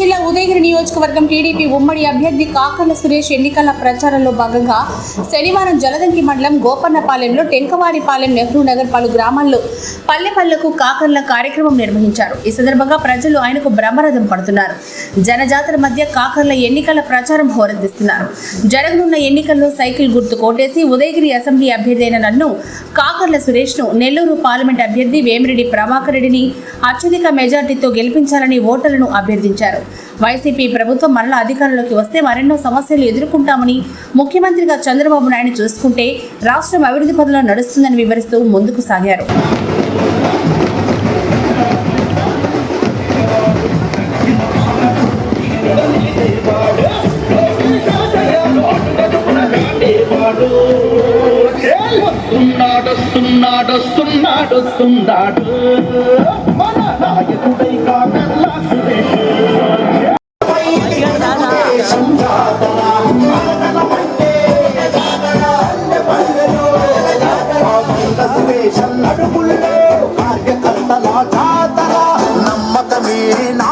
జిల్లా ఉదయగిరి నియోజకవర్గం టీడీపీ ఉమ్మడి అభ్యర్థి కాకర్ల సురేష్ ఎన్నికల ప్రచారంలో భాగంగా శనివారం జలదంకి మండలం గోపన్నపాలెంలో టెంకవారిపాలెం నెహ్రూ నగర్ పలు గ్రామాల్లో పల్లె పల్లెకు కాకర్ల కార్యక్రమం నిర్వహించారు. ఈ సందర్భంగా ప్రజలు ఆయనకు బ్రహ్మరథం పడుతున్నారు. జనజాతర మధ్య కాకర్ల ఎన్నికల ప్రచారం హోరెత్తిస్తున్నారు. జరగనున్న ఎన్నికల్లో సైకిల్ గుర్తు కోటేసి ఉదయగిరి అసెంబ్లీ అభ్యర్థి అయిన నన్ను కాకర్ల సురేష్ను నెల్లూరు పార్లమెంట్ అభ్యర్థి వేమిరెడ్డి ప్రభాకర్ రెడ్డిని అత్యధిక మెజార్టీతో గెలిపించాలని ఓటర్లను అభ్యర్థించారు. వైసీపీ ప్రభుత్వం మరల అధికారంలోకి వస్తే మరెన్నో సమస్యలు ఎదుర్కొంటామని ముఖ్యమంత్రిగా చంద్రబాబు నాయుడు చూసుకుంటే రాష్ట్రం అభివృద్ధి పథంలో నడుస్తుందని వివరిస్తూ ముందుకు సాగారు. వస్తున్నాడు వస్తున్నాడు వస్తున్నాడు మిషన్ నడుగుల్లో కార్యకర్తల జాతర నమ్మకమే నా